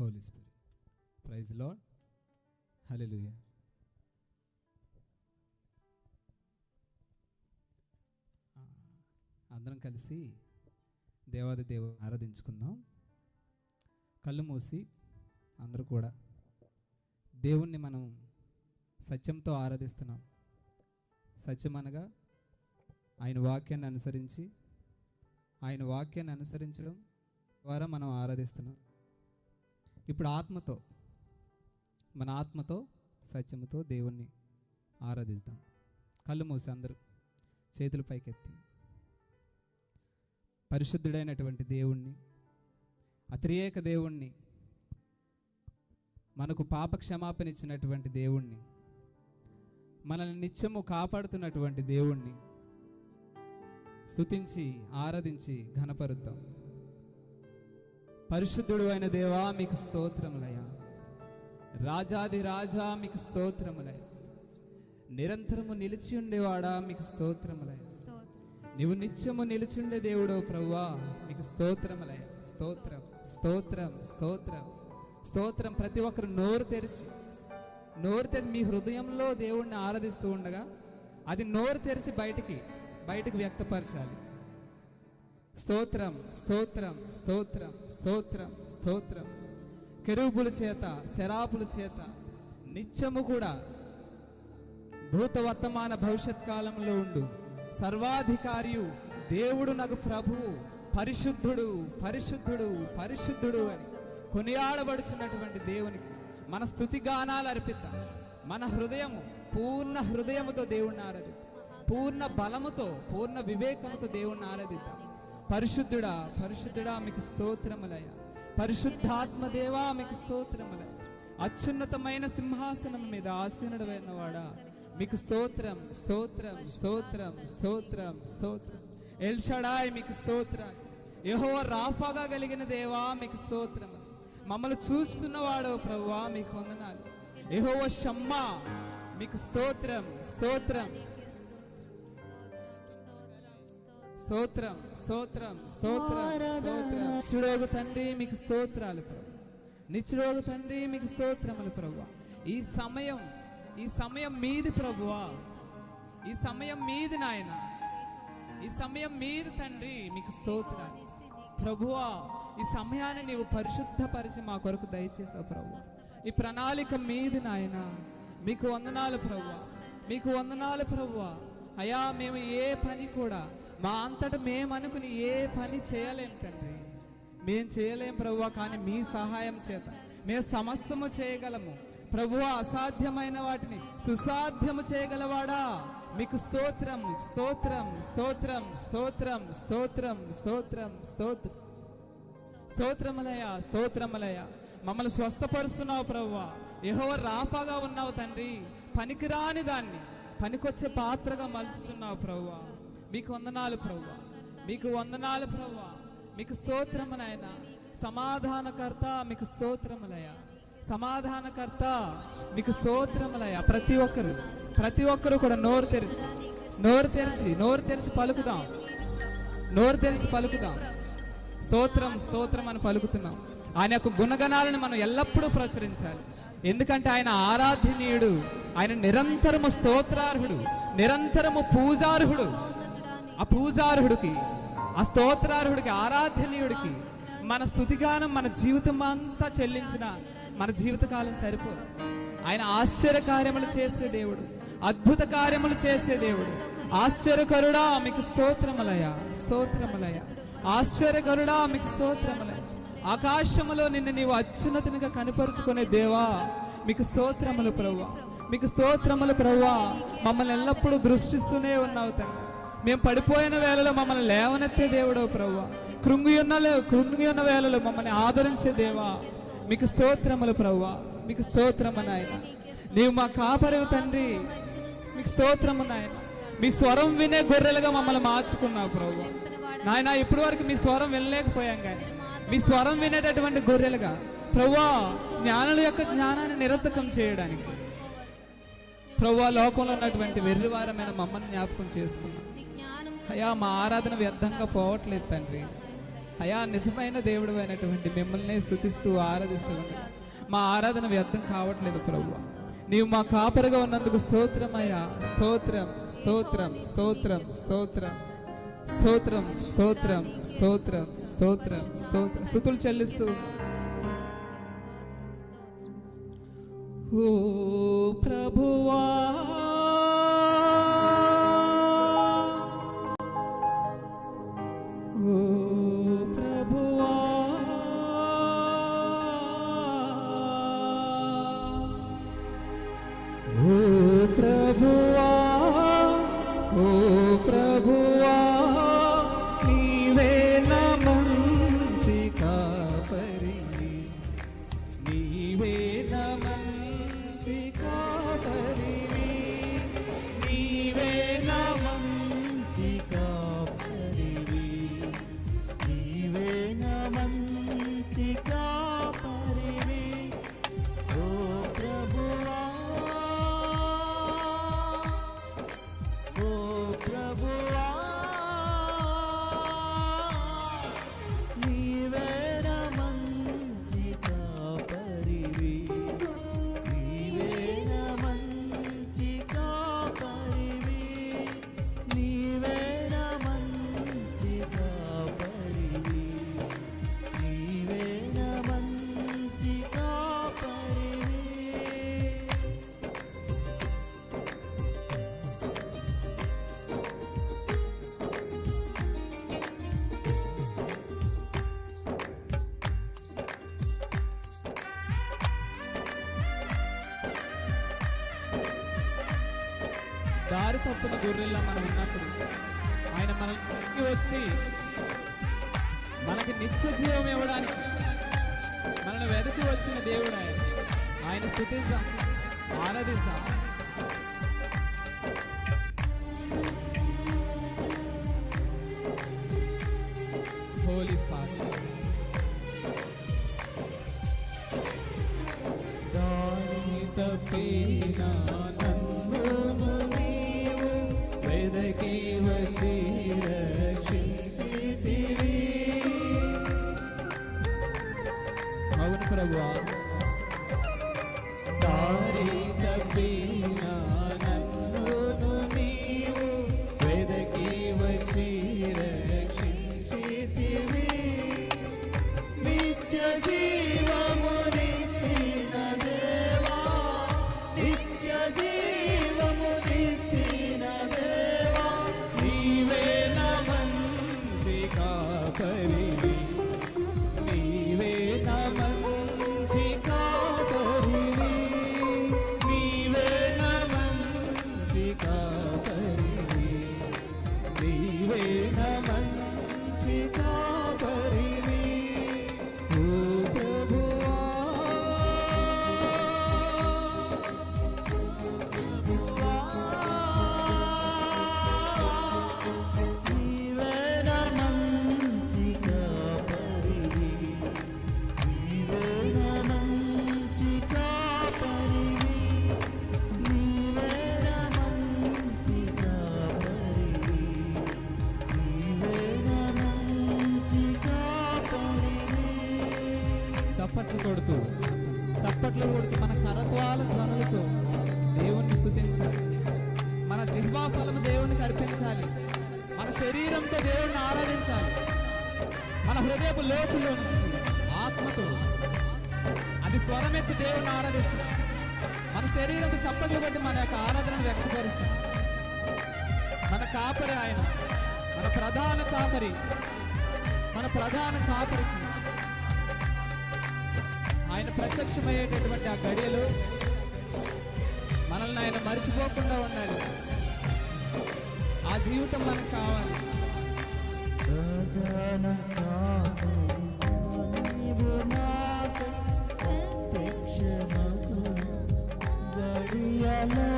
Holy spirit praise lord hallelujah అందరం కలిసి దేవాది దేవ ఆరాధించుకుందాం. కళ్ళు మూసి అందరూ కూడా దేవుణ్ణి మనం సత్యంతో ఆరాధిస్తున్నాం. సత్యం అనగా ఆయన వాక్యాన్ని అనుసరించి ఆయన వాక్యాన్ని అనుసరించడం ద్వారా మనం ఆరాధిస్తున్నాం. ఇప్పుడు ఆత్మతో మన ఆత్మతో సత్యముతో దేవుణ్ణి ఆరాధిద్దాం. కళ్ళు మూసి అందరూ చేతులు పైకెత్తి. పరిశుద్ధుడైనటువంటి దేవుణ్ణి అతిరేక దేవుణ్ణి మనకు పాప క్షమాపణ ఇచ్చినటువంటి దేవుణ్ణి మనల్ని నిత్యము కాపాడుతున్నటువంటి దేవుణ్ణి స్తుతించి ఆరాధించి ఘనపరుద్దాం. పరిశుద్ధుడు అయిన దేవా మీకు స్తోత్రములయ్యా. రాజాది రాజా మీకు స్తోత్రములయ నిరంతరము నిలిచి ఉండేవాడా మీకు స్తోత్రములయ నీవు నిత్యము నిలిచుండే దేవుడో ప్రవ్వా మీకు స్తోత్రములయ స్తోత్రం స్తోత్రం స్తోత్రం. స్తోత్రం ప్రతి ఒక్కరు నోరు తెరిచి నోరు తెరిచి మీ హృదయంలో దేవుణ్ణి ఆరాధిస్తూ ఉండగా అది నోరు తెరిచి బయటికి బయటికి వ్యక్తపరచాలి. స్తోత్రం స్తోత్రం స్తోత్రం స్తోత్రం స్తోత్రం. కెరూపుల చేత శరాపుల చేత నిత్యము కూడా భూత వర్తమాన భవిష్యత్ కాలంలో ఉండు. సర్వాధికారియు దేవుడు నాకు ప్రభువు పరిశుద్ధుడు పరిశుద్ధుడు పరిశుద్ధుడు అని కొనియాడబడుచున్నటువంటి దేవునికి మన స్థుతి గానాలు అర్పిద్దాం. మన హృదయము పూర్ణ హృదయముతో దేవుణ్ణి ఆరాధిద్దాం. పూర్ణ బలముతో పూర్ణ వివేకముతో దేవుణ్ణి ఆరాధిద్దాం. పరిశుద్ధుడా పరిశుద్ధుడా మీకు స్తోత్రములయ పరిశుద్ధాత్మ దేవా మీకు స్తోత్రములయ అత్యున్నతమైన సింహాసనం మీద ఆసీనుడమైన వాడా. మీకు స్తోత్రం స్తోత్రం స్తోత్రం స్తోత్రం స్తోత్రం. ఎల్షడాయ్ మీకు స్తోత్రం. యహో రాఫాగా కలిగిన దేవా మీకు స్తోత్రం. మమ్మల్ని చూస్తున్నవాడు ప్రభువా మీకు వందనాలు. యహోవ షమ్మా మీకు స్తోత్రం స్తోత్రం. స్తోత్రం స్తోత్రం స్తోత్రం నిత్యుడోగు తండ్రి మీకు స్తోత్రాలు ప్రభు. నిత్యుడోగు తండ్రి మీకు స్తోత్రములు ప్రభు. ఈ సమయం ఈ సమయం మీది ప్రభువా. ఈ సమయం మీది నాయన. ఈ సమయం మీది తండ్రి మీకు స్తోత్రాలు. ప్రభువా ఈ సమయాన్ని నీవు పరిశుద్ధపరిచి మా కొరకు దయచేసావు ప్రభు. ఈ ప్రణాళిక మీది నాయన. మీకు వందనాలు ప్రభువా. మీకు వందనాలు ప్రభువా. అయా మేము ఏ పని కూడా మా అంతట మేము అనుకుని ఏ పని చేయలేం తండ్రి. మేం చేయలేం ప్రభువ కానీ మీ సహాయం చేత. మేము సమస్తము చేయగలము. ప్రభువ అసాధ్యమైన వాటిని సుసాధ్యము చేయగలవాడా? మీకు స్తోత్రం స్తోత్రం స్తోత్రం స్తోత్రం స్తోత్రం స్తోత్రం స్తోత్ర స్తోత్రములయ స్తోత్రములయ మమ్మల్ని స్వస్థపరుస్తున్నావు ప్రభువ. యెహోవా రాఫాగా ఉన్నావు తండ్రి. పనికిరాని దాన్ని. పనికొచ్చే పాత్రగా మలుచుతున్నావు ప్రభువా. మీకు వందనాలు ప్రభు మీకు వందనాలు ప్రభు మీకు స్తోత్రము నాయన. సమాధానకర్త మీకు స్తోత్రములయ సమాధానకర్త మీకు స్తోత్రములయ ప్రతి ఒక్కరు. ప్రతి ఒక్కరు కూడా నోరు తెరిచి. నోరు తెరిచి నోరు తెరిచి పలుకుదాం. నోరు తెరిచి పలుకుదాం. స్తోత్రం స్తోత్రం అని పలుకుతున్నాం. ఆయన యొక్క గుణగణాలను మనం ఎల్లప్పుడూ ప్రచురించాలి. ఎందుకంటే ఆయన ఆరాధనీయుడు. ఆయన నిరంతరము స్తోత్రార్హుడు. నిరంతరము పూజార్హుడు. ఆ పూజార్హుడికి ఆ స్తోత్రార్హుడికి ఆరాధనీయుడికి మన స్థుతిగానం మన జీవితం అంతా చెల్లించిన మన జీవితకాలం సరిపోదు. ఆయన ఆశ్చర్య కార్యములు చేసే దేవుడు అద్భుత కార్యములు చేసే దేవుడు. ఆశ్చర్యకరుడా మీకు స్తోత్రములయ స్తోత్రములయ ఆశ్చర్యకరుడా మీకు స్తోత్రములయ ఆకాశములో నిన్ను నీవు అత్యున్నతనిగా కనపరుచుకునే దేవా మీకు స్తోత్రములు ప్రవ్వా మీకు స్తోత్రములు ప్రవ్వా మమ్మల్ని ఎల్లప్పుడూ దృష్టిస్తూనే ఉన్నావు తండ్రి. మేము పడిపోయిన వేళలో మమ్మల్ని లేవనెత్తే దేవుడు ప్రభు కృంగి ఉన్న కృంగి ఉన్న వేళలో మమ్మల్ని ఆదరించే దేవా. మీకు స్తోత్రములు ప్రభు మీకు స్తోత్రము నాయన. నీవు మా కాపరివి తండ్రి. మీకు స్తోత్రము నాయన. మీ స్వరం వినే గొర్రెలుగా మమ్మల్ని మార్చుకున్నావు ప్రభు నాయన ఇప్పటి వరకు మీ స్వరం వినలేకపోయాం కానీ మీ స్వరం వినేటటువంటి గొర్రెలుగా ప్రవ్వా జ్ఞానుల యొక్క జ్ఞానాన్ని నిరర్థకం చేయడానికి ప్రవ్వా లోకంలో ఉన్నటువంటి వెర్రివారమైన మమ్మల్ని జ్ఞాపకం చేసుకున్నాం. అయా మా ఆరాధన వ్యర్థంగా పోవట్లేదు తండ్రి. అయా నిజమైన దేవుడు అయినటువంటి మిమ్మల్ని స్థుతిస్తూ ఆరాధిస్తూ మా ఆరాధన వ్యర్థం కావట్లేదు ప్రభు నీవు మా కాపరిగా ఉన్నందుకు స్తోత్రం అయ్యా. స్తోత్రం స్తోత్రం స్తోత్రం స్తోత్రం. స్తోత్రం స్తోత్రం స్తోత్రం స్తోత్రం స్తోత్రం. స్థుతులు చెల్లిస్తూ. ఓ ప్రభువా. प्रभु దారి గొర్రెల్లా మనం ఉన్నప్పుడు ఆయన మన ఇంటికి వచ్చి మనకి నిత్య జీవం ఇవ్వడానికి మనల్ని వెదకి వచ్చిన దేవుడు ఆయన. ఆయన స్థుతిస్తాం ఆరాధిస్తాం మన యొక్క ఆరాధనను వ్యక్తపరుస్తాం మన కాపరి ఆయన మన ప్రధాన కాపరి మన ప్రధాన కాపరికి ఆయన ప్రత్యక్షమయ్యేటటువంటి ఆ గడియలు మనల్ని ఆయన మర్చిపోకుండా ఉండాలి. ఆ జీవితం మనకు కావాలి. sana.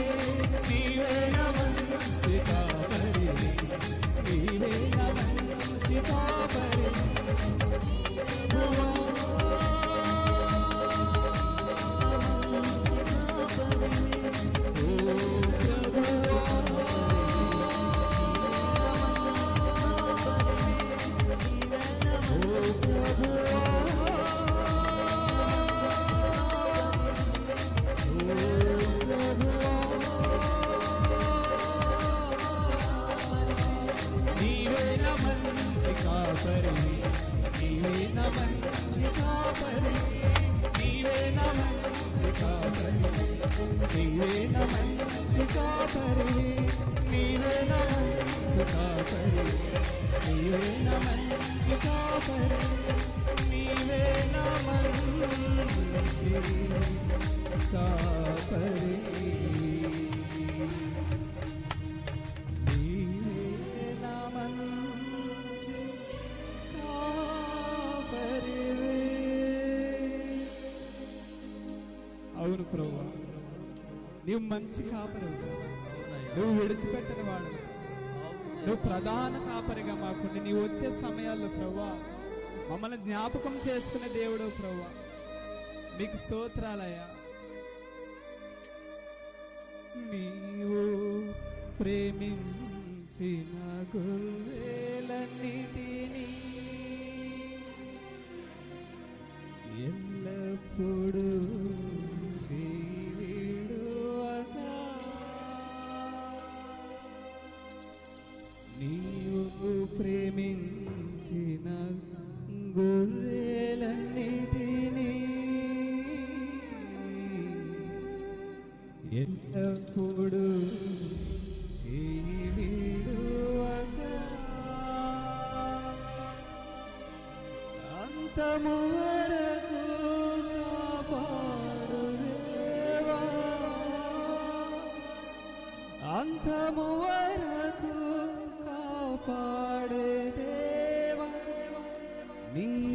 నీవు మంచి కాపరి నువ్వు విడిచిపెట్టని వాడు. నువ్వు ప్రధాన కాపరిగా మాకుండి. నీవు వచ్చే సమయాల్లో ప్రభా మమ్మల్ని జ్ఞాపకం చేసుకునే దేవుడు ప్రభా మీకు స్తోత్రాలయ్యా. నీవు ప్రేమించిన గొర్రెలన్నిటినీ Be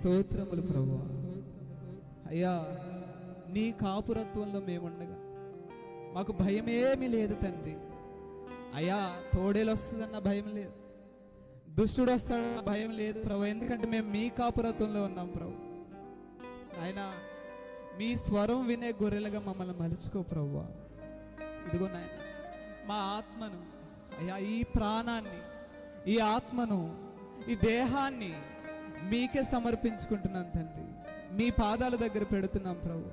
స్తోత్రములు ప్రభు అయ్యా నీ కాపురత్వంలో మేముండగా. మాకు భయమేమీ లేదు తండ్రి. అయ్యా తోడేలు వస్తుందన్న భయం లేదు. దుష్టుడు వస్తాడన్న భయం లేదు ప్రభు. ఎందుకంటే మేము మీ కాపురత్వంలో ఉన్నాం ప్రభు. ఆయన మీ స్వరం వినే గొర్రెలుగా మమ్మల్ని మలుచుకో ప్రభు ఇదిగో నాయన మా ఆత్మను అయ్యా ఈ ప్రాణాన్ని ఈ ఆత్మను ఈ దేహాన్ని మీకే సమర్పించుకుంటున్నాను తండ్రి. మీ పాదాల దగ్గర పెడుతున్నాం ప్రభు.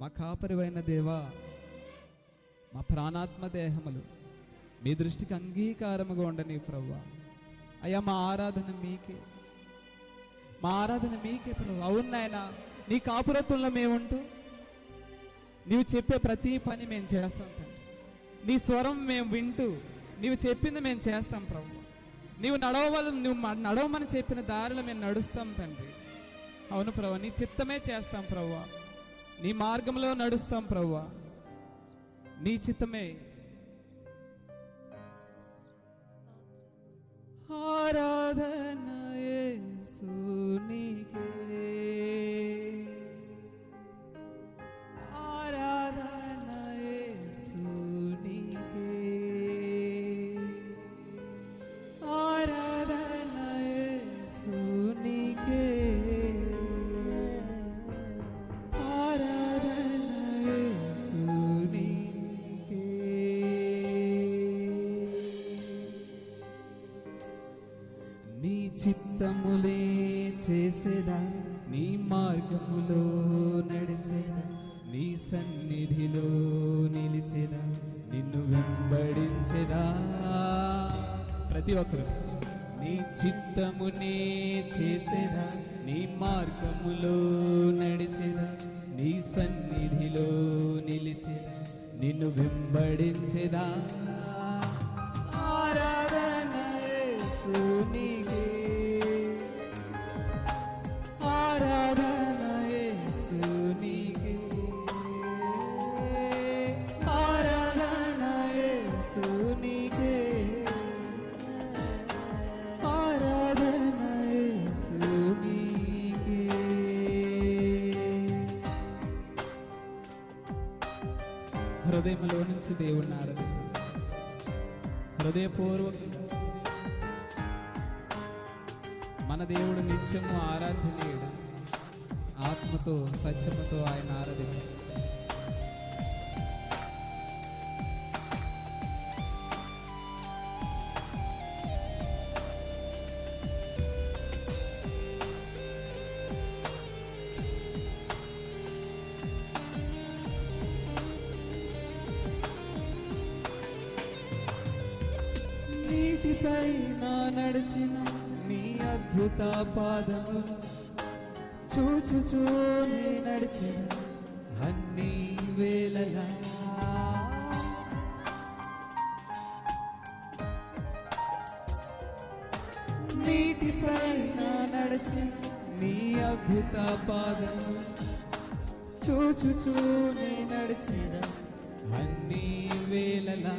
మా కాపరివైన దేవా మా ప్రాణాత్మ దేహములు మీ దృష్టికి అంగీకారముగా ఉండని ప్రభు. అయ్యా మా ఆరాధన మీకే. మా ఆరాధన మీకే ప్రభు. అవును నాయన నీ కాపురత్వంలో మేముంటూ నీవు చెప్పే ప్రతి పని మేము చేస్తాం తండ్రి. నీ స్వరం మేము వింటూ నీవు చెప్పింది మేము చేస్తాం ప్రభు. నీవు నడవవల నువ్వు నడవమని చెప్పిన దారిలో మేము నడుస్తాం తండ్రి. అవును ప్రభు నీ చిత్తమే చేస్తాం ప్రభు. నీ మార్గంలో నడుస్తాం ప్రభు. నీ చిత్తమే. ఆరాధన సునికే చిత్తములే చేసేదా? నీ మార్గములో నడిచేదా? నీ సన్నిధిలో నిలిచేదా? నిన్ను వెంబడించేదా? ప్రతి ఒక్కరు నీ చిత్తమునే నీటిపై నా నడిచిన నీ అద్భుత పాదము. చూచుచూ నీ నడిచిన అన్ని వేళలా. నీటిపై నా నడిచిన నీ అద్భుత పాదము. చూచుచూ నీ నడిచిన అన్ని వేళలా.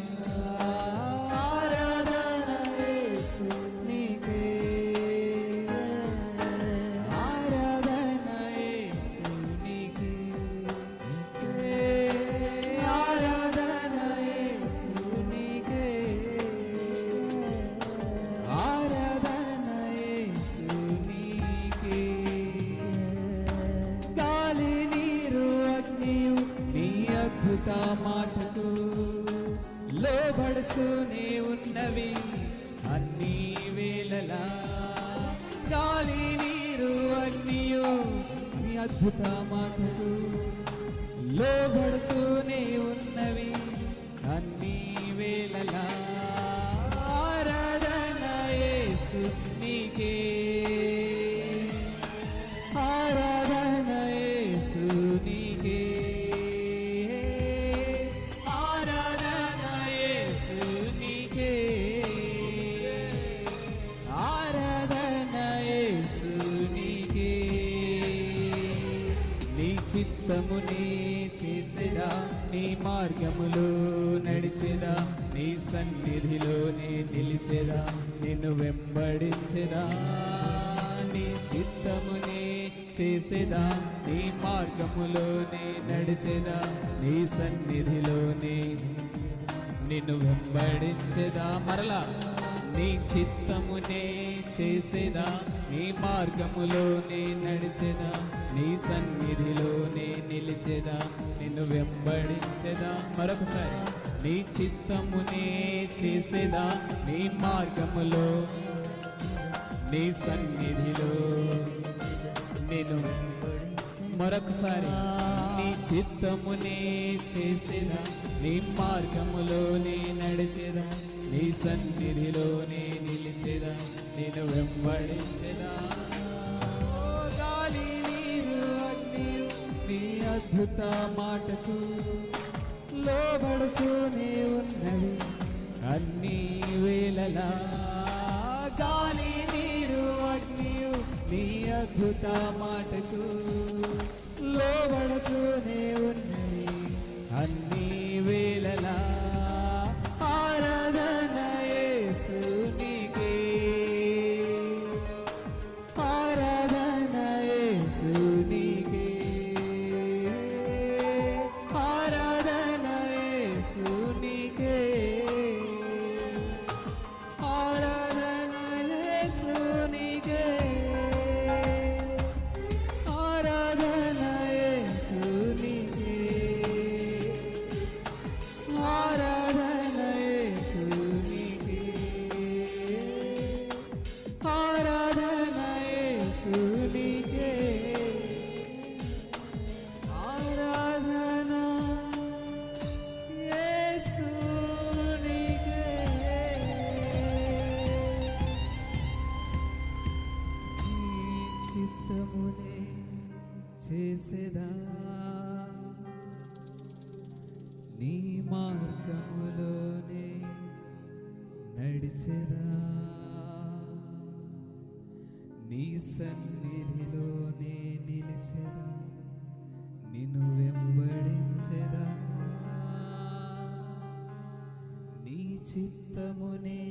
లోబడుచూనే ఉన్నవి నిలిచేదా నిన్ను వెంబడించెదా నీ చిత్తమునే చేసేదా నీ మార్గములోనే నడిచేదా నీ సన్నిధిలోనే నిన్ను వెంబడించేదా మరలా నీ చిత్తమునే చేసేదా నీ మార్గములోనే నడిచెదా నీ సన్నిధిలోనే నిలిచెదా నిన్ను వెంబడించేదా మరొకసారి. నీ చిత్తమునే చేసేదా నీ మార్గములో? నీ సన్నిధిలో నేను మరొకసారి నీ చిత్తమునే చేసేదా నీ మార్గములోనే నడిచేదా? నీ సన్నిధిలోనే నిలిచేదా? నేను వెంబడించేదా? గాలి నీరు నీ అద్భుత మాటకు లోబడుచూనే ఉన్నవి అన్ని వేళలా గాలి నీరు అగ్నియు నీ అద్భుత మాటకు లోబడుచూనే ఉన్నవి నీ మార్గములోనే నడిచెదా నీ సన్నిధిలోనే నిలిచెదా నిన్ను వెంబడించెదా నీ చిత్తమునే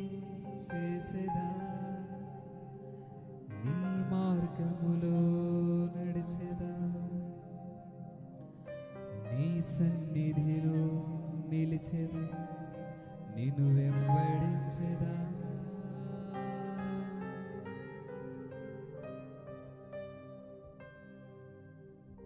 చేసేదా.